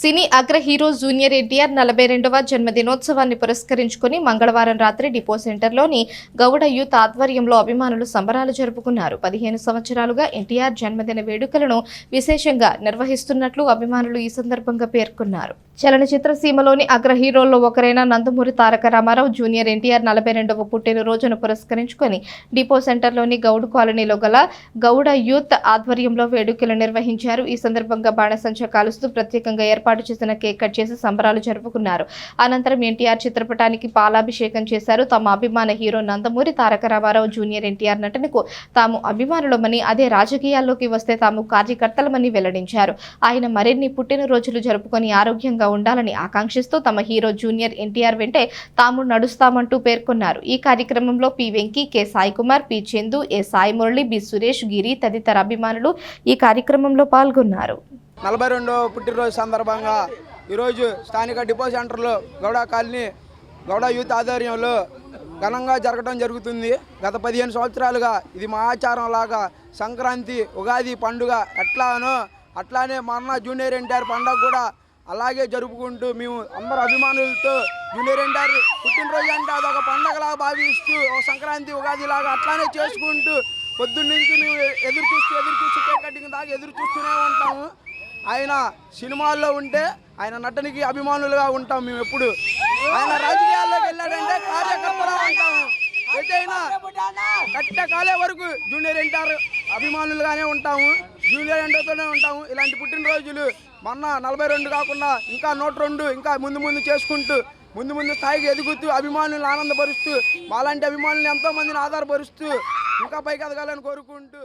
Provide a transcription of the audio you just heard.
సినీ అగ్ర hero junior NTR నలభై రెండవ జన్మదినోత్సవాన్ని పురస్కరించుకుని మంగళవారం రాత్రి డిపో సెంటర్లోని గౌడ యూత్ ఆధ్వర్యంలో అభిమానులు సంబరాలు జరుపుకున్నారు. పదిహేను సంవత్సరాలుగా ఎన్టీఆర్ జన్మదిన వేడుకలను విశేషంగా నిర్వహిస్తున్నట్లు అభిమానులు ఈ సందర్భంగా పేర్కొన్నారు. చలనచిత్ర సీమలోని అగ్ర హీరోల్లో ఒకరైన నందమూరి తారక రామారావు జూనియర్ ఎన్టీఆర్ నలభై రెండవ పుట్టినరోజును పురస్కరించుకొని డిపో సెంటర్లోని గౌడ్ కాలనీలో గల గౌడ యూత్ ఆధ్వర్యంలో వేడుకలు నిర్వహించారు. ఈ సందర్భంగా బాణసంచ కాలుస్తూ ప్రత్యేకంగా ఏర్పాటు చేసిన కేక్ కట్ చేసి సంబరాలు జరుపుకున్నారు. అనంతరం ఎన్టీఆర్ చిత్రపటానికి పాలాభిషేకం చేశారు. తమ అభిమాన హీరో నందమూరి తారక రామారావు జూనియర్ ఎన్టీఆర్ నటనకు తాము అభిమానులమని అదే రాజకీయాల్లోకి వస్తే తాము కార్యకర్తలమని వెల్లడించారు. ఆయన మరిన్ని పుట్టినరోజులు జరుపుకొని ఆరోగ్యంగా ఉండాలని ఆకాంక్షిస్తూ తమ హీరో జూనియర్ ఎన్టీఆర్ వెంటే తాము నడుస్తామంటూ పేర్కొన్నారు. ఈ కార్యక్రమంలో P Venky K Sai Kumar P Chandu A Sai Murali B Suresh Giri తదితర అభిమానులు ఈ కార్యక్రమంలో పాల్గొన్నారు. నలభై రెండో పుట్టినరోజు సందర్భంగా ఈరోజు స్థానిక డిపో సెంటర్లో గౌడ కాలనీ గౌడ యూత్ ఆధ్వర్యంలో ఘనంగా జరగడం జరుగుతుంది. గత పదిహేను సంవత్సరాలుగా ఇది మా ఆచారం లాగా సంక్రాంతి ఉగాది పండుగ ఎట్లానో అట్లానే మా అన్న జూనియర్ ఎన్టీఆర్ పండుగ కూడా అలాగే జరుపుకుంటూ మేము అందరు అభిమానులతో జూనియర్ ఎన్టీఆర్ పుట్టినరోజు అంటే అదొక పండగలాగా భావిస్తూ ఒక సంక్రాంతి ఉగాది లాగా అట్లానే చేసుకుంటూ పొద్దున్న నుంచి మేము ఎదురు చూస్తూ ఎదురు చూస్తూ కేక్ దాకా ఎదురు చూస్తూనే ఉంటాము. ఆయన సినిమాల్లో ఉంటే ఆయన నటనికి అభిమానులుగా ఉంటాం మేము ఎప్పుడు. ఆయన రాజకీయాల్లోకి వెళ్ళాడంటే కార్యకర్తలా ఉంటాము ఎటైనా కట్ట కాలే వరకు జూనియర్ ఎన్టీఆర్ అభిమానులుగానే ఉంటాము. జూనియర్ ఎన్టీఆర్తోనే ఉంటాము. ఇలాంటి పుట్టినరోజులు మొన్న నలభై రెండు కాకుండా ఇంకా నూట రెండు ఇంకా ముందు ముందు చేసుకుంటూ ముందు ముందు స్థాయికి ఎదుగుతూ అభిమానులను ఆనందపరుస్తూ మాలాంటి అభిమానులను ఎంతోమందిని ఆధారపరుస్తూ ఇంకా పైకి ఎదగాలని కోరుకుంటూ